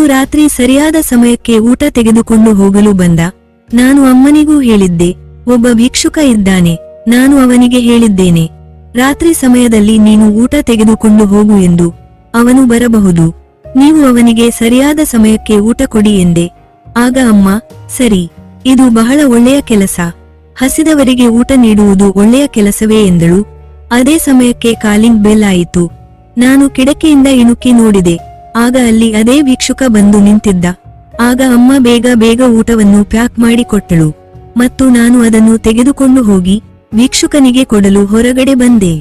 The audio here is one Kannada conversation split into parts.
ಅವನು ರಾತ್ರಿ ಸರಿಯಾದ ಸಮಯಕ್ಕೆ ಊಟ ತೆಗೆದುಕೊಂಡು ಹೋಗಲು ಬಂದ. ನಾನು ಅಮ್ಮನಿಗೂ ಹೇಳಿದ್ದೆ, ಒಬ್ಬ ಭಿಕ್ಷುಕ ಇದ್ದಾನೆ, ನಾನು ಅವನಿಗೆ ಹೇಳಿದ್ದೇನೆ. ರಾತ್ರಿ ಸಮಯದಲ್ಲಿ ನೀನು ಊಟ ತೆಗೆದುಕೊಂಡು ಹೋಗು ಎಂದು ಅವನು ಬರಬಹುದು. ನೀವು ಅವನಿಗೆ ಸರಿಯಾದ ಸಮಯಕ್ಕೆ ಊಟ ಕೊಡಿ ಎಂದೆ. ಆಗ ಅಮ್ಮ, ಸರಿ, ಇದು ಬಹಳ ಒಳ್ಳೆಯ ಕೆಲಸ. ಹಸಿದವರಿಗೆ ಊಟ ನೀಡುವುದು ಒಳ್ಳೆಯ ಕೆಲಸವೇ ಎಂದಳು. ಅದೇ ಸಮಯಕ್ಕೆ ಕಾಲಿಂಗ್ ಬೆಲ್ ಆಯಿತು. ನಾನು ಕಿಡಕಿಯಿಂದ ಇಣುಕಿ ನೋಡಿದೆ. ಆಗ ಅಲ್ಲಿ ಅದೇ ಭಿಕ್ಷುಕ ಬಂದು ನಿಂತಿದ್ದ. ಆಗ ಅಮ್ಮ ಬೇಗ ಬೇಗ ಊಟವನ್ನು ಪ್ಯಾಕ್ ಮಾಡಿ ಕೊಟ್ಟಳು ಮತ್ತು ನಾನು ಅದನ್ನು ತೆಗೆದುಕೊಂಡು ಹೋಗಿ ಭಿಕ್ಷುಕನಿಗೆ ಕೊಡಲು ಹೊರಗಡೆ ಬಂದೆ.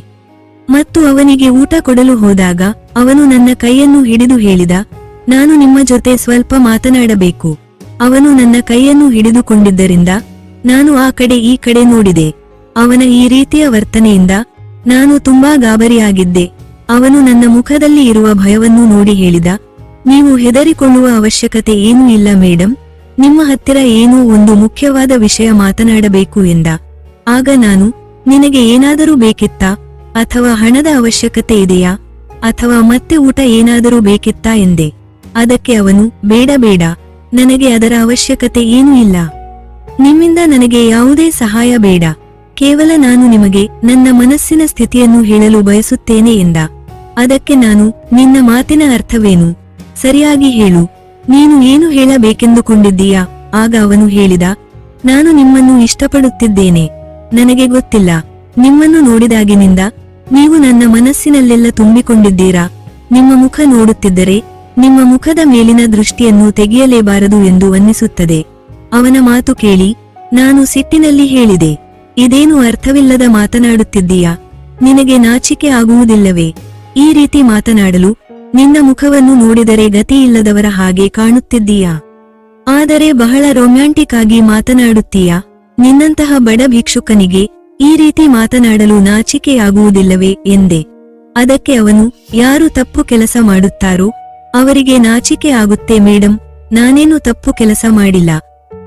ಮತ್ತು ಅವನಿಗೆ ಊಟ ಕೊಡಲು ಹೋದಾಗ ಅವನು ನನ್ನ ಕೈಯನ್ನು ಹಿಡಿದು ಹೇಳಿದ, ನಾನು ನಿಮ್ಮ ಜೊತೆ ಸ್ವಲ್ಪ ಮಾತನಾಡಬೇಕು. ಅವನು ನನ್ನ ಕೈಯನ್ನು ಹಿಡಿದುಕೊಂಡಿದ್ದರಿಂದ ನಾನು ಆ ಕಡೆ ಈ ಕಡೆ ನೋಡಿದೆ. ಅವನ ಈ ರೀತಿಯ ವರ್ತನೆಯಿಂದ ನಾನು ತುಂಬಾ ಗಾಬರಿಯಾಗಿದ್ದೆ. ಅವನು ನನ್ನ ಮುಖದಲ್ಲಿ ಇರುವ ಭಯವನ್ನು ನೋಡಿ ಹೇಳಿದ, ನೀವು ಹೆದರಿಕೊಳ್ಳುವ ಅವಶ್ಯಕತೆ ಏನೂ ಇಲ್ಲ ಮೇಡಂ. ನಿಮ್ಮ ಹತ್ತಿರ ಏನೋ ಒಂದು ಮುಖ್ಯವಾದ ವಿಷಯ ಮಾತನಾಡಬೇಕು ಎಂದ. ಆಗ ನಾನು, ನಿನಗೆ ಏನಾದರೂ ಬೇಕಿತ್ತಾ? ಅಥವಾ ಹಣದ ಅವಶ್ಯಕತೆ ಇದೆಯಾ? ಅಥವಾ ಮತ್ತೆ ಊಟ ಏನಾದರೂ ಬೇಕಿತ್ತಾ? ಎಂದೆ. ಅದಕ್ಕೆ ಅವನು, ಬೇಡ ಬೇಡ. ನನಗೆ ಅದರ ಅವಶ್ಯಕತೆ ಏನೂ ಇಲ್ಲ. ನಿಮ್ಮಿಂದ ನನಗೆ ಯಾವುದೇ ಸಹಾಯ ಬೇಡ. ಕೇವಲ ನಾನು ನಿಮಗೆ ನನ್ನ ಮನಸ್ಸಿನ ಸ್ಥಿತಿಯನ್ನು ಹೇಳಲು ಬಯಸುತ್ತೇನೆ ಎಂದ. ಅದಕ್ಕೆ ನಾನು ನಿನ್ನ ಮಾತಿನ ಅರ್ಥವೇನು? ಸರಿಯಾಗಿ ಹೇಳು. ನೀನು ಏನು ಹೇಳಬೇಕೆಂದುಕೊಂಡಿದ್ದೀಯಾ? ಆಗ ಅವನು ಹೇಳಿದ, ನಾನು ನಿಮ್ಮನ್ನು ಇಷ್ಟಪಡುತ್ತಿದ್ದೇನೆ. ನನಗೆ ಗೊತ್ತಿಲ್ಲ. ನಿಮ್ಮನ್ನು ನೋಡಿದಾಗಿನಿಂದ ನೀವು ನನ್ನ ಮನಸ್ಸಿನಲ್ಲೆಲ್ಲ ತುಂಬಿಕೊಂಡಿದ್ದೀರಾ? ನಿಮ್ಮ ಮುಖ ನೋಡುತ್ತಿದ್ದರೆ ನಿಮ್ಮ ಮುಖದ ಮೇಲಿನ ದೃಷ್ಟಿಯನ್ನು ತೆಗೆಯಲೇಬಾರದು ಎಂದು ಅನ್ನಿಸುತ್ತದೆ. ಅವನ ಮಾತು ಕೇಳಿ, ನಾನು ಸಿಟ್ಟಿನಲ್ಲಿ ಹೇಳಿದೆ, ಇದೇನು ಅರ್ಥವಿಲ್ಲದ ಮಾತನಾಡುತ್ತಿದ್ದೀಯಾ? ನಿನಗೆ ನಾಚಿಕೆ ಆಗುವುದಿಲ್ಲವೇ? ಈ ರೀತಿ ಮಾತನಾಡಲು ನಿನ್ನ ಮುಖವನ್ನು ನೋಡಿದರೆ ಗತಿಯಿಲ್ಲದವರ ಹಾಗೆ ಕಾಣುತ್ತಿದ್ದೀಯಾ? ಆದರೆ ಬಹಳ ರೊಮ್ಯಾಂಟಿಕ್ ಆಗಿ ಮಾತನಾಡುತ್ತೀಯಾ? ನಿನ್ನಂತಹ ಬಡ ಭಿಕ್ಷುಕನಿಗೆ ಈ ರೀತಿ ಮಾತನಾಡಲು ನಾಚಿಕೆಯಾಗುವುದಿಲ್ಲವೇ ಎಂದೆ. ಅದಕ್ಕೆ ಅವನು, ಯಾರು ತಪ್ಪು ಕೆಲಸ ಮಾಡುತ್ತಾರೋ ಅವರಿಗೆ ನಾಚಿಕೆ ಆಗುತ್ತೆ ಮೇಡಂ, ನಾನೇನು ತಪ್ಪು ಕೆಲಸ ಮಾಡಿಲ್ಲ.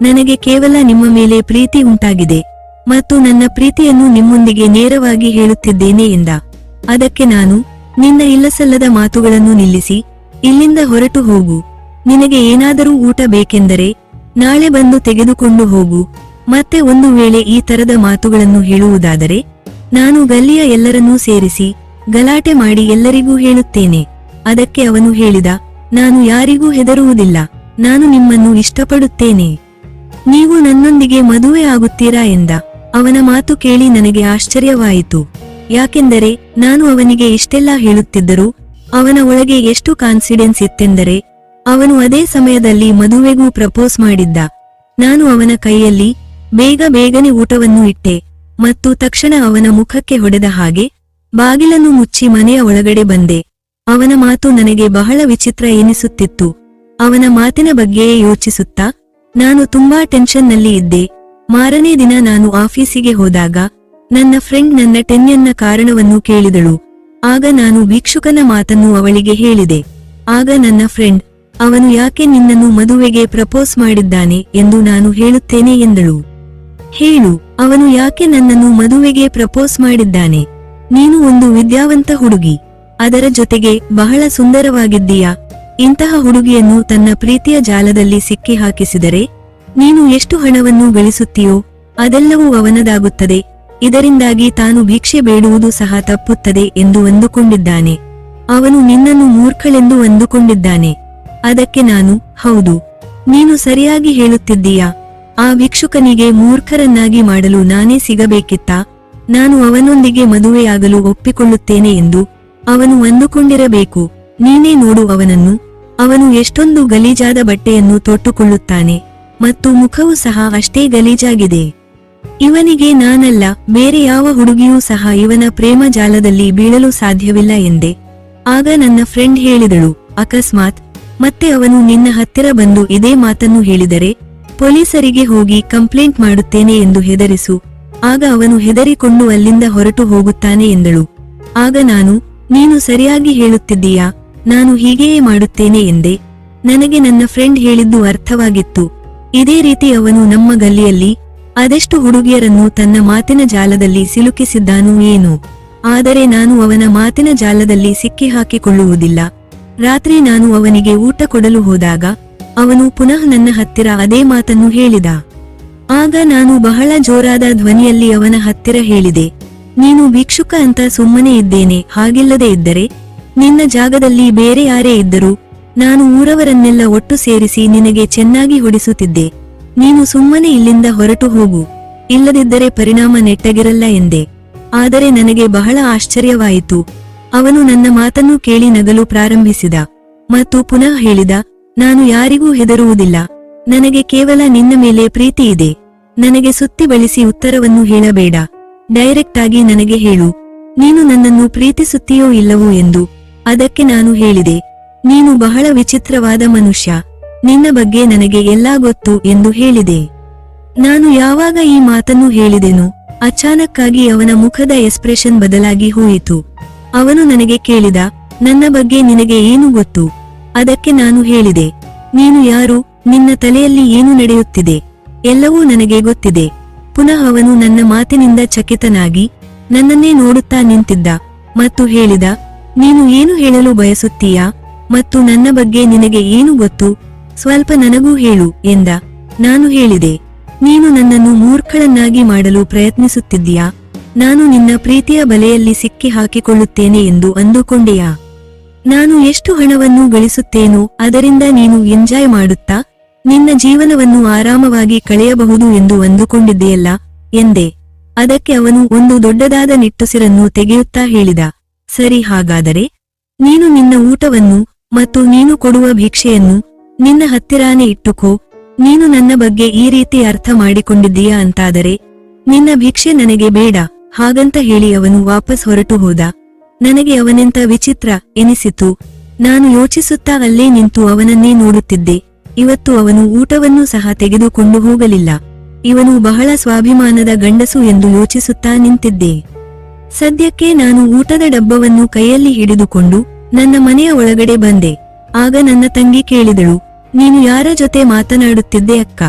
ನನಗೆ ಕೇವಲ ನಿಮ್ಮ ಮೇಲೆ ಪ್ರೀತಿ ಉಂಟಾಗಿದೆ ಮತ್ತು ನನ್ನ ಪ್ರೀತಿಯನ್ನು ನಿಮ್ಮೊಂದಿಗೆ ನೇರವಾಗಿ ಹೇಳುತ್ತಿದ್ದೇನೆ ಎಂದ. ಅದಕ್ಕೆ ನಾನು ನಿನ್ನ ಇಲ್ಲಸಲ್ಲದ ಮಾತುಗಳನ್ನು ನಿಲ್ಲಿಸಿ, ಇಲ್ಲಿಂದ ಹೊರಟು ಹೋಗು. ನಿನಗೆ ಏನಾದರೂ ಊಟ ಬೇಕೆಂದರೆ, ನಾಳೆ ಬಂದು ತೆಗೆದುಕೊಂಡು ಹೋಗು. ಮತ್ತೆ ಒಂದು ವೇಳೆ ಈ ತರದ ಮಾತುಗಳನ್ನು ಹೇಳುವುದಾದರೆ, ನಾನು ಗಲ್ಲಿಯ ಎಲ್ಲರನ್ನೂ ಸೇರಿಸಿ, ಗಲಾಟೆ ಮಾಡಿ ಎಲ್ಲರಿಗೂ ಹೇಳುತ್ತೇನೆ. ಅದಕ್ಕೆ ಅವನು ಹೇಳಿದ, ನಾನು ಯಾರಿಗೂ ಹೆದರುವುದಿಲ್ಲ, ನಾನು ನಿಮ್ಮನ್ನು ಇಷ್ಟಪಡುತ್ತೇನೆ. ನೀವು ನನ್ನೊಂದಿಗೆ ಮದುವೆ ಆಗುತ್ತೀರಾ ಎಂದ. ಅವನ ಮಾತು ಕೇಳಿ ನನಗೆ ಆಶ್ಚರ್ಯವಾಯಿತು. ಯಾಕೆಂದರೆ ನಾನು ಅವನಿಗೆ ಇಷ್ಟೆಲ್ಲ ಹೇಳುತ್ತಿದ್ದರೂ ಅವನ ಒಳಗೆ ಎಷ್ಟು ಕಾನ್ಫಿಡೆನ್ಸ್ ಇತ್ತೆಂದರೆ ಅವನು ಅದೇ ಸಮಯದಲ್ಲಿ ಮದುವೆಗೂ ಪ್ರಪೋಸ್ ಮಾಡಿದ್ದ. ನಾನು ಅವನ ಕೈಯಲ್ಲಿ ಬೇಗ ಬೇಗನೆ ಊಟವನ್ನು ಇಟ್ಟೆ ಮತ್ತು ತಕ್ಷಣ ಅವನ ಮುಖಕ್ಕೆ ಹೊಡೆದ ಹಾಗೆ ಬಾಗಿಲನ್ನು ಮುಚ್ಚಿ ಮನೆಯ ಒಳಗಡೆ ಬಂದೆ. ಅವನ ಮಾತು ನನಗೆ ಬಹಳ ವಿಚಿತ್ರ ಎನಿಸುತ್ತಿತ್ತು. ಅವನ ಮಾತಿನ ಬಗ್ಗೆಯೇ ಯೋಚಿಸುತ್ತಾ ನಾನು ತುಂಬಾ ಟೆನ್ಷನ್ನಲ್ಲಿ ಇದ್ದೆ. ಮಾರನೇ ದಿನ ನಾನು ಆಫೀಸಿಗೆ ಹೋದಾಗ ನನ್ನ ಫ್ರೆಂಡ್ ನನ್ನ ಟೆನ್ಯನ್ನ ಕಾರಣವನ್ನು ಕೇಳಿದಳು. ಆಗ ನಾನು ಭಿಕ್ಷುಕನ ಮಾತನ್ನು ಅವಳಿಗೆ ಹೇಳಿದೆ. ಆಗ ನನ್ನ ಫ್ರೆಂಡ್, ಅವನು ಯಾಕೆ ನಿನ್ನನ್ನು ಮದುವೆಗೆ ಪ್ರಪೋಸ್ ಮಾಡಿದ್ದಾನೆ ಎಂದು ನಾನು ಹೇಳುತ್ತೇನೆ ಎಂದಳು. ಹೇಳು, ಅವನು ಯಾಕೆ ನನ್ನನ್ನು ಮದುವೆಗೆ ಪ್ರಪೋಸ್ ಮಾಡಿದ್ದಾನೆ? ನೀನು ಒಂದು ವಿದ್ಯಾವಂತ ಹುಡುಗಿ. ಅದರ ಜೊತೆಗೆ ಬಹಳ ಸುಂದರವಾಗಿದ್ದೀಯಾ? ಇಂತಹ ಹುಡುಗಿಯನ್ನು ತನ್ನ ಪ್ರೀತಿಯ ಜಾಲದಲ್ಲಿ ಸಿಕ್ಕಿ ಹಾಕಿಸಿದರೆ ನೀನು ಎಷ್ಟು ಹಣವನ್ನು ಗಳಿಸುತ್ತೀಯೋ ಅದೆಲ್ಲವೂ ಅವನದಾಗುತ್ತದೆ. ಇದರಿಂದಾಗಿ ತಾನು ಭಿಕ್ಷೆ ಬೇಡುವುದು ಸಹ ತಪ್ಪುತ್ತದೆ ಎಂದು ಅಂದುಕೊಂಡಿದ್ದಾನೆ. ಅವನು ನಿನ್ನನ್ನು ಮೂರ್ಖಳೆಂದು ಅಂದುಕೊಂಡಿದ್ದಾನೆ. ಅದಕ್ಕೆ ನಾನು, ಹೌದು. ನೀನು ಸರಿಯಾಗಿ ಹೇಳುತ್ತಿದ್ದೀಯಾ? ಆ ಭಿಕ್ಷುಕನಿಗೆ ಮೂರ್ಖರನ್ನಾಗಿ ಮಾಡಲು ನಾನೇ ಸಿಗಬೇಕಿತ್ತಾ? ನಾನು ಅವನೊಂದಿಗೆ ಮದುವೆಯಾಗಲು ಒಪ್ಪಿಕೊಳ್ಳುತ್ತೇನೆ ಎಂದು ಅವನು ಅಂದುಕೊಂಡಿರಬೇಕು. ನೀನೇ ನೋಡು ಅವನನ್ನು. ಅವನು ಎಷ್ಟೊಂದು ಗಲೀಜಾದ ಬಟ್ಟೆಯನ್ನು ತೊಟ್ಟುಕೊಳ್ಳುತ್ತಾನೆ. ಮತ್ತು ಮುಖವು ಸಹ ಅಷ್ಟೇ ಗಲೀಜಾಗಿದೆ. ಇವನಿಗೆ ನಾನಲ್ಲ, ಬೇರೆ ಯಾವ ಹುಡುಗಿಯೂ ಸಹ ಇವನ ಪ್ರೇಮ ಜಾಲದಲ್ಲಿ ಬೀಳಲು ಸಾಧ್ಯವಿಲ್ಲ ಎಂದೆ. ಆಗ ನನ್ನ ಫ್ರೆಂಡ್ ಹೇಳಿದಳು, ಅಕಸ್ಮಾತ್. ಮತ್ತೆ ಅವನು ನಿನ್ನ ಹತ್ತಿರ ಬಂದು ಇದೇ ಮಾತನ್ನು ಹೇಳಿದರೆ, ಪೊಲೀಸರಿಗೆ ಹೋಗಿ ಕಂಪ್ಲೇಂಟ್ ಮಾಡುತ್ತೇನೆ ಎಂದು ಹೆದರಿಸು. ಆಗ ಅವನು ಹೆದರಿಕೊಂಡು ಅಲ್ಲಿಂದ ಹೊರಟು ಹೋಗುತ್ತಾನೆ ಎಂದಳು. ಆಗ ನಾನು, ನೀನು ಸರಿಯಾಗಿ ಹೇಳುತ್ತಿದ್ದೀಯಾ? ನಾನು ಹೀಗೆಯೇ ಮಾಡುತ್ತೇನೆ ಎಂದೆ. ನನಗೆ ನನ್ನ ಫ್ರೆಂಡ್ ಹೇಳಿದ್ದು ಅರ್ಥವಾಗಿತ್ತು. ಇದೇ ರೀತಿ ಅವನು ನಮ್ಮ ಗಲ್ಲಿಯಲ್ಲಿ ಅದೆಷ್ಟು ಹುಡುಗಿಯರನ್ನು ತನ್ನ ಮಾತಿನ ಜಾಲದಲ್ಲಿ ಸಿಲುಕಿಸಿದ್ದಾನೋ ಏನು. ಆದರೆ ನಾನು ಅವನ ಮಾತಿನ ಜಾಲದಲ್ಲಿ ಸಿಕ್ಕಿ ಹಾಕಿಕೊಳ್ಳುವುದಿಲ್ಲ. ರಾತ್ರಿ ನಾನು ಅವನಿಗೆ ಊಟ ಕೊಡಲು ಹೋದಾಗ, ಅವನು ಪುನಃ ನನ್ನ ಹತ್ತಿರ ಅದೇ ಮಾತನ್ನು ಹೇಳಿದ. ಆಗ ನಾನು ಬಹಳ ಜೋರಾದ ಧ್ವನಿಯಲ್ಲಿ ಅವನ ಹತ್ತಿರ ಹೇಳಿದೆ, ನೀನು ಭಿಕ್ಷುಕ ಅಂತ ಸುಮ್ಮನೆ ಇದ್ದೇನೆ, ಹಾಗಿಲ್ಲದೆ ಇದ್ದರೆ, ನಿನ್ನ ಜಾಗದಲ್ಲಿ ಬೇರೆ ಯಾರೇ ಇದ್ದರೂ, ನಾನು ಊರವರನ್ನೆಲ್ಲ ಒಟ್ಟು ಸೇರಿಸಿ ನಿನಗೆ ಚೆನ್ನಾಗಿ ಹೊಡಿಸುತ್ತಿದ್ದೆ. ನೀನು ಸುಮ್ಮನೆ ಇಲ್ಲಿಂದ ಹೊರಟು ಹೋಗು. ಇಲ್ಲದಿದ್ದರೆ ಪರಿಣಾಮ ನೆಟ್ಟಗಿರಲ್ಲ ಎಂದೆ. ಆದರೆ ನನಗೆ ಬಹಳ ಆಶ್ಚರ್ಯವಾಯಿತು. ಅವನು ನನ್ನ ಮಾತನ್ನು ಕೇಳಿ ನಗಲು ಪ್ರಾರಂಭಿಸಿದ. ಮತ್ತು ಪುನಃ ಹೇಳಿದ, ನಾನು ಯಾರಿಗೂ ಹೆದರುವುದಿಲ್ಲ. ನನಗೆ ಕೇವಲ ನಿನ್ನ ಮೇಲೆ ಪ್ರೀತಿ ಇದೆ. ನನಗೆ ಸುತ್ತಿ ಬಳಸಿ ಉತ್ತರವನ್ನು ಹೇಳಬೇಡ. ಡೈರೆಕ್ಟ್ ಆಗಿ ನನಗೆ ಹೇಳು. ನೀನು ನನ್ನನ್ನು ಪ್ರೀತಿಸುತ್ತೀಯೋ ಇಲ್ಲವೋ ಎಂದು. ಅದಕ್ಕೆ ನಾನು ಹೇಳಿದೆ. ನೀನು ಬಹಳ ವಿಚಿತ್ರವಾದ ಮನುಷ್ಯ. ನಿನ್ನ ಬಗ್ಗೆ ನನಗೆ ಎಲ್ಲಾ ಗೊತ್ತು ಎಂದು ಹೇಳಿದೆ. ನಾನು ಯಾವಾಗ ಈ ಮಾತನ್ನು ಹೇಳಿದೆನು, ಅಚಾನಕ್ಕಾಗಿ ಅವನ ಮುಖದ ಎಕ್ಸ್ಪ್ರೆಷನ್ ಬದಲಾಗಿ ಹೋಯಿತು. ಅವನು ನನಗೆ ಕೇಳಿದ, ನನ್ನ ಬಗ್ಗೆ ನಿನಗೆ ಏನು ಗೊತ್ತು? ಅದಕ್ಕೆ ನಾನು ಹೇಳಿದೆ, ನೀನು ಯಾರು, ನಿನ್ನ ತಲೆಯಲ್ಲಿ ಏನು ನಡೆಯುತ್ತಿದೆ? ಎಲ್ಲವೂ ನನಗೆ ಗೊತ್ತಿದೆ. ಪುನಃ ಅವನು ನನ್ನ ಮಾತಿನಿಂದ ಚಕಿತನಾಗಿ, ನನ್ನನ್ನೇ ನೋಡುತ್ತಾ ನಿಂತಿದ್ದ ಮತ್ತು ಹೇಳಿದ, ನೀನು ಏನು ಹೇಳಲು ಬಯಸುತ್ತೀಯಾ ಮತ್ತು ನನ್ನ ಬಗ್ಗೆ ನಿನಗೆ ಏನು ಗೊತ್ತು? ಸ್ವಲ್ಪ ನನಗೂ ಹೇಳು ಎಂದ. ನಾನು ಹೇಳಿದೆ, ನೀನು ನನ್ನನ್ನು ಮೂರ್ಖಳನ್ನಾಗಿ ಮಾಡಲು ಪ್ರಯತ್ನಿಸುತ್ತಿದ್ದೀಯಾ? ನಾನು ನಿನ್ನ ಪ್ರೀತಿಯ ಬಲೆಯಲ್ಲಿ ಸಿಕ್ಕಿ ಹಾಕಿಕೊಳ್ಳುತ್ತೇನೆ ಎಂದು ಅಂದುಕೊಂಡೆಯಾ? ನಾನು ಎಷ್ಟು ಹಣವನ್ನು ಗಳಿಸುತ್ತೇನೋ ಅದರಿಂದ ನೀನು ಎಂಜಾಯ್ ಮಾಡುತ್ತಾ? ನಿನ್ನ ಜೀವನವನ್ನು ಆರಾಮವಾಗಿ ಕಳೆಯಬಹುದು ಎಂದು ಅಂದುಕೊಂಡಿದ್ದೆಯಲ್ಲ ಎಂದೆ. ಅದಕ್ಕೆ ಅವನು ಒಂದು ದೊಡ್ಡದಾದ ನಿಟ್ಟುಸಿರನ್ನು ತೆಗೆಯುತ್ತಾ ಹೇಳಿದ. ಸರಿ, ಹಾಗಾದರೆ ನೀನು ನಿನ್ನ ಊಟವನ್ನು ಮತ್ತು ನೀನು ಕೊಡುವ ಭಿಕ್ಷೆಯನ್ನು ನಿನ್ನ ಹತ್ತಿರಾನೇ ಇಟ್ಟುಕೋ. ನೀನು ನನ್ನ ಬಗ್ಗೆ ಈ ರೀತಿ ಅರ್ಥ ಮಾಡಿಕೊಂಡಿದ್ದೀಯಾ ಅಂತಾದರೆ, ನಿನ್ನ ಭಿಕ್ಷೆ ನನಗೆ ಬೇಡ, ಹಾಗಂತ ಹೇಳಿ ಅವನು ವಾಪಸ್ ಹೊರಟು ಹೋದ. ನನಗೆ ಅವನೆಂತ ವಿಚಿತ್ರ ಎನಿಸಿತು. ನಾನು ಯೋಚಿಸುತ್ತಾ ಅಲ್ಲೇ ನಿಂತು ಅವನನ್ನೇ ನೋಡುತ್ತಿದ್ದೆ. ಇವತ್ತು ಅವನು ಊಟವನ್ನೂ ಸಹ ತೆಗೆದುಕೊಂಡು ಹೋಗಲಿಲ್ಲ. ಇವನು ಬಹಳ ಸ್ವಾಭಿಮಾನದ ಗಂಡಸು ಎಂದು ಯೋಚಿಸುತ್ತಾ ನಿಂತಿದ್ದೆ. ಸದ್ಯಕ್ಕೆ ನಾನು ಊಟದ ಡಬ್ಬವನ್ನು ಕೈಯಲ್ಲಿ ಹಿಡಿದುಕೊಂಡು ನನ್ನ ಮನೆಯ ಒಳಗಡೆ ಬಂದೆ. ಆಗ ನನ್ನ ತಂಗಿ ಕೇಳಿದಳು ನೀನು ಯಾರ ಜೊತೆ ಮಾತನಾಡುತ್ತಿದ್ದೆ ಅಕ್ಕ?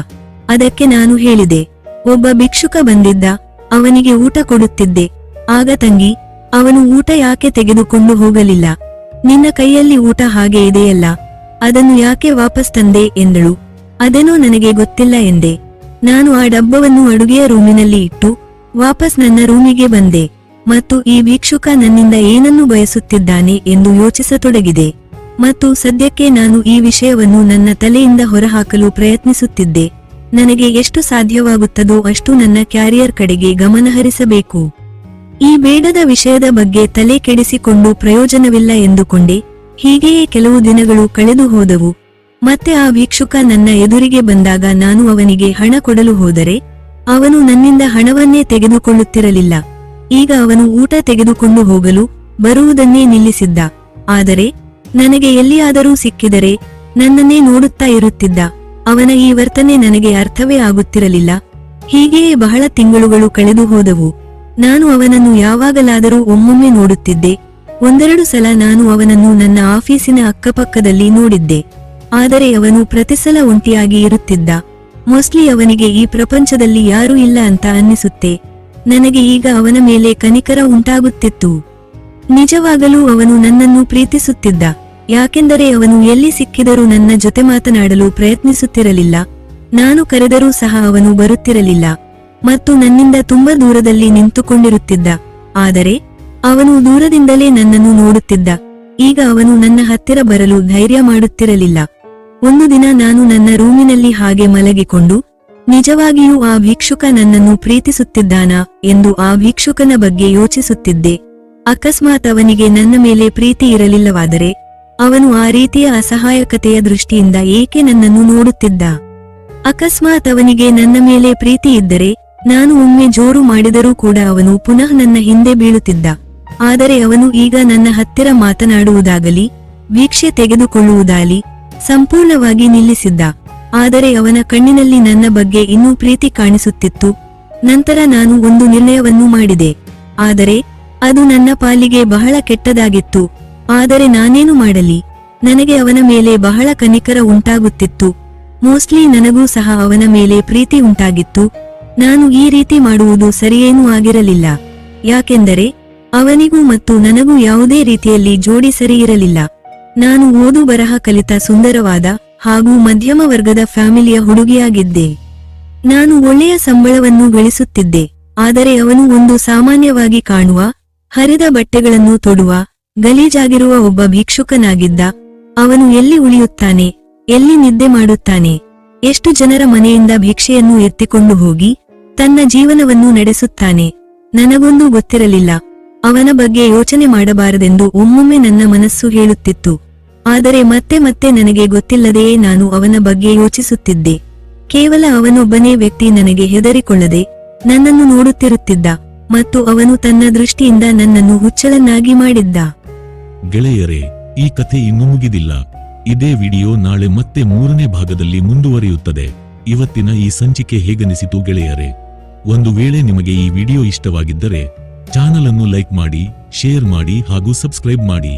ಅದಕ್ಕೆ ನಾನು ಹೇಳಿದೆ. ಒಬ್ಬ ಭಿಕ್ಷುಕ ಬಂದಿದ್ದ, ಅವನಿಗೆ ಊಟ ಕೊಡುತ್ತಿದ್ದೆ. ಆಗ ತಂಗಿ, ಅವನು ಊಟ ಯಾಕೆ ತೆಗೆದುಕೊಂಡು ಹೋಗಲಿಲ್ಲ? ನಿನ್ನ ಕೈಯಲ್ಲಿ ಊಟ ಹಾಗೆ ಇದೆಯಲ್ಲ, ಅದನ್ನು ಯಾಕೆ ವಾಪಸ್ ತಂದೆ ಎಂದಳು. ಅದೇನೋ ನನಗೆ ಗೊತ್ತಿಲ್ಲ ಎಂದೆ. ನಾನು ಆ ಡಬ್ಬವನ್ನು ಅಡುಗೆಯ ರೂಮಿನಲ್ಲಿ ಇಟ್ಟು ವಾಪಸ್ ನನ್ನ ರೂಮಿಗೆ ಬಂದೆ. ಮತ್ತು ಈ ಭಿಕ್ಷುಕ ನನ್ನಿಂದ ಏನನ್ನು ಬಯಸುತ್ತಿದ್ದಾನೆ ಎಂದು ಯೋಚಿಸತೊಡಗಿದೆ. ಮತ್ತು ಸದ್ಯಕ್ಕೆ ನಾನು ಈ ವಿಷಯವನ್ನು ನನ್ನ ತಲೆಯಿಂದ ಹೊರಹಾಕಲು ಪ್ರಯತ್ನಿಸುತ್ತಿದ್ದೆ. ನನಗೆ ಎಷ್ಟು ಸಾಧ್ಯವಾಗುತ್ತದೋ ಅಷ್ಟು ನನ್ನ ಕ್ಯಾರಿಯರ್ ಕಡೆಗೆ ಗಮನಹರಿಸಬೇಕು ಈ ಬೇಡದ ವಿಷಯದ ಬಗ್ಗೆ ತಲೆ ಕೆಡಿಸಿಕೊಂಡು ಪ್ರಯೋಜನವಿಲ್ಲ ಎಂದುಕೊಂಡೆ. ಹೀಗೆಯೇ ಕೆಲವು ದಿನಗಳು ಕಳೆದು ಹೋದವು. ಮತ್ತೆ ಆ ವೀಕ್ಷಕ ನನ್ನ ಎದುರಿಗೆ ಬಂದಾಗ ನಾನು ಅವನಿಗೆ ಹಣ ಕೊಡಲು ಹೋದರೆ, ಅವನು ನನ್ನಿಂದ ಹಣವನ್ನೇ ತೆಗೆದುಕೊಳ್ಳುತ್ತಿರಲಿಲ್ಲ. ಈಗ ಅವನು ಊಟ ತೆಗೆದುಕೊಂಡು ಹೋಗಲು, ಬರುವುದನ್ನೇ ನಿಲ್ಲಿಸಿದ್ದ. ಆದರೆ ನನಗೆ ಎಲ್ಲಿಯಾದರೂ ಸಿಕ್ಕಿದರೆ ನನ್ನನ್ನೇ ನೋಡುತ್ತಾ ಇರುತ್ತಿದ್ದ. ಅವನ ಈ ವರ್ತನೆ ನನಗೆ ಅರ್ಥವೇ ಆಗುತ್ತಿರಲಿಲ್ಲ. ಹೀಗೆಯೇ ಬಹಳ ತಿಂಗಳುಗಳು ಕಳೆದು ಹೋದವು. ನಾನು ಅವನನ್ನು ಯಾವಾಗಲಾದರೂ ಒಮ್ಮೊಮ್ಮೆ ನೋಡುತ್ತಿದ್ದೆ. ಒಂದೆರಡು ಸಲ ನಾನು ಅವನನ್ನು ನನ್ನ ಆಫೀಸಿನ ಅಕ್ಕಪಕ್ಕದಲ್ಲಿ ನೋಡಿದ್ದೆ. ಆದರೆ ಅವನು ಪ್ರತಿಸಲ ಒಂಟಿಯಾಗಿ ಇರುತ್ತಿದ್ದ. ಮೋಸ್ಟ್ಲಿ ಅವನಿಗೆ ಈ ಪ್ರಪಂಚದಲ್ಲಿ ಯಾರೂ ಇಲ್ಲ ಅಂತ ಅನ್ನಿಸುತ್ತೆ. ನನಗೆ ಈಗ ಅವನ ಮೇಲೆ ಕನಿಕರ ಉಂಟಾಗುತ್ತಿತ್ತು. ನಿಜವಾಗಲೂ ಅವನು ನನ್ನನ್ನು ಪ್ರೀತಿಸುತ್ತಿದ್ದ. ಯಾಕೆಂದರೆ ಅವನು ಎಲ್ಲಿ ಸಿಕ್ಕಿದರೂ ನನ್ನ ಜೊತೆ ಮಾತನಾಡಲು ಪ್ರಯತ್ನಿಸುತ್ತಿರಲಿಲ್ಲ. ನಾನು ಕರೆದರೂ ಸಹ ಅವನು ಬರುತ್ತಿರಲಿಲ್ಲ. ಮತ್ತು ನನ್ನಿಂದ ತುಂಬಾ ದೂರದಲ್ಲಿ ನಿಂತುಕೊಂಡಿರುತ್ತಿದ್ದ. ಆದರೆ ಅವನು ದೂರದಿಂದಲೇ ನನ್ನನ್ನು ನೋಡುತ್ತಿದ್ದ. ಈಗ ಅವನು ನನ್ನ ಹತ್ತಿರ ಬರಲು ಧೈರ್ಯ ಮಾಡುತ್ತಿರಲಿಲ್ಲ. ಒಂದು ದಿನ ನಾನು ನನ್ನ ರೂಮಿನಲ್ಲಿ ಹಾಗೆ ಮಲಗಿಕೊಂಡು, ನಿಜವಾಗಿಯೂ ಆ ಭಿಕ್ಷುಕ ನನ್ನನ್ನು ಪ್ರೀತಿಸುತ್ತಿದ್ದಾನಾ ಎಂದು ಆ ಭಿಕ್ಷುಕನ ಬಗ್ಗೆ ಯೋಚಿಸುತ್ತಿದ್ದೆ. ಅಕಸ್ಮಾತ್ ಅವನಿಗೆ ನನ್ನ ಮೇಲೆ ಪ್ರೀತಿ ಇರಲಿಲ್ಲವಾದರೆ ಅವನು ಆ ರೀತಿಯ ಅಸಹಾಯಕತೆಯ ದೃಷ್ಟಿಯಿಂದ ಏಕೆ ನನ್ನನ್ನು ನೋಡುತ್ತಿದ್ದ? ಅಕಸ್ಮಾತ್ ಅವನಿಗೆ ನನ್ನ ಮೇಲೆ ಪ್ರೀತಿ ಇದ್ದರೆ ನಾನು ಒಮ್ಮೆ ಜೋರು ಮಾಡಿದರೂ ಕೂಡ ಅವನು ಪುನಃ ನನ್ನ ಹಿಂದೆ ಬೀಳುತ್ತಿದ್ದ. ಆದರೆ ಅವನು ಈಗ ನನ್ನ ಹತ್ತಿರ ಮಾತನಾಡುವುದಾಗಲಿ, ವೀಕ್ಷೆ ತೆಗೆದುಕೊಳ್ಳುವುದಾಗಲಿ, ಸಂಪೂರ್ಣವಾಗಿ ನಿಲ್ಲಿಸಿದ್ದ. ಆದರೆ ಅವನ ಕಣ್ಣಿನಲ್ಲಿ ನನ್ನ ಬಗ್ಗೆ ಇನ್ನೂ ಪ್ರೀತಿ ಕಾಣಿಸುತ್ತಿತ್ತು. ನಂತರ ನಾನು ಒಂದು ನಿರ್ಣಯವನ್ನು ಮಾಡಿದೆ. ಆದರೆ ಅದು ನನ್ನ ಪಾಲಿಗೆ ಬಹಳ ಕೆಟ್ಟದಾಗಿತ್ತು. ಆದರೆ ನಾನೇನು ಮಾಡಲಿ? ನನಗೆ ಅವನ ಮೇಲೆ ಬಹಳ ಕನಿಕರ ಉಂಟಾಗುತ್ತಿತ್ತು. ಮೋಸ್ಟ್ಲಿ ನನಗೂ ಸಹ ಅವನ ಮೇಲೆ ಪ್ರೀತಿ ಉಂಟಾಗಿತ್ತು. ನಾನು ಈ ರೀತಿ ಮಾಡುವುದು ಸರಿಯೇನೂ ಆಗಿರಲಿಲ್ಲ. ಯಾಕೆಂದರೆ, ಅವನಿಗೂ ಮತ್ತು ನನಗೂ ಯಾವುದೇ ರೀತಿಯಲ್ಲಿ ಜೋಡಿ ಸರಿ ಇರಲಿಲ್ಲ. ನಾನು ಓದು ಬರಹ ಕಲಿತ ಸುಂದರವಾದ ಹಾಗೂ ಮಧ್ಯಮ ವರ್ಗದ ಫ್ಯಾಮಿಲಿಯ ಹುಡುಗಿಯಾಗಿದ್ದೆ. ನಾನು ಒಳ್ಳೆಯ ಸಂಬಳವನ್ನು ಗಳಿಸುತ್ತಿದ್ದೆ. ಆದರೆ ಅವನು ಒಂದು ಸಾಮಾನ್ಯವಾಗಿ ಕಾಣುವ, ಹರಿದ ಬಟ್ಟೆಗಳನ್ನು ತೊಡುವ ಗಲೀಜಾಗಿರುವ ಒಬ್ಬ ಭಿಕ್ಷುಕನಾಗಿದ್ದ. ಅವನು ಎಲ್ಲಿ ಉಳಿಯುತ್ತಾನೆ? ಎಲ್ಲಿ ನಿದ್ದೆ ಮಾಡುತ್ತಾನೆ? ಎಷ್ಟು ಜನರ ಮನೆಯಿಂದ ಭಿಕ್ಷೆಯನ್ನು ಎತ್ತಿಕೊಂಡು ಹೋಗಿ ತನ್ನ ಜೀವನವನ್ನು ನಡೆಸುತ್ತಾನೆ? ನನಗೊಂದು ಗೊತ್ತಿರಲಿಲ್ಲ. ಅವನ ಬಗ್ಗೆ ಯೋಚನೆ ಮಾಡಬಾರದೆಂದು ಒಮ್ಮೊಮ್ಮೆ ನನ್ನ ಮನಸ್ಸು ಹೇಳುತ್ತಿತ್ತು. ಆದರೆ ಮತ್ತೆ ಮತ್ತೆ ನನಗೆ ಗೊತ್ತಿಲ್ಲದೆಯೇ ನಾನು ಅವನ ಬಗ್ಗೆ ಯೋಚಿಸುತ್ತಿದ್ದೆ. ಕೇವಲ ಅವನೊಬ್ಬನೇ ವ್ಯಕ್ತಿ ನನಗೆ ಹೆದರಿಕೊಳ್ಳದೆ ನನ್ನನ್ನು ನೋಡುತ್ತಿರುತ್ತಿದ್ದ ಮತ್ತು ಅವನು ತನ್ನ ದೃಷ್ಟಿಯಿಂದ ನನ್ನನ್ನು ಹುಚ್ಚಳನ್ನಾಗಿ ಮಾಡಿದ್ದ. ಗೆಳೆಯರೇ, ಈ ಕಥೆ ಇನ್ನೂ ಮುಗಿದಿಲ್ಲ. ಇದೇ ವಿಡಿಯೋ ನಾಳೆ ಮತ್ತೆ ಮೂರನೇ ಭಾಗದಲ್ಲಿ ಮುಂದುವರಿಯುತ್ತದೆ. ಇವತ್ತಿನ ಈ ಸಂಚಿಕೆ ಹೇಗನಿಸಿತು ಗೆಳೆಯರೇ? ಒಂದು ವೇಳೆ ನಿಮಗೆ ಈ ವಿಡಿಯೋ ಇಷ್ಟವಾಗಿದ್ದರೆ ಚಾನಲ್ ಅನ್ನು ಲೈಕ್ ಮಾಡಿ, ಶೇರ್ ಮಾಡಿ ಹಾಗೂ ಸಬ್ಸ್ಕ್ರೈಬ್ ಮಾಡಿ.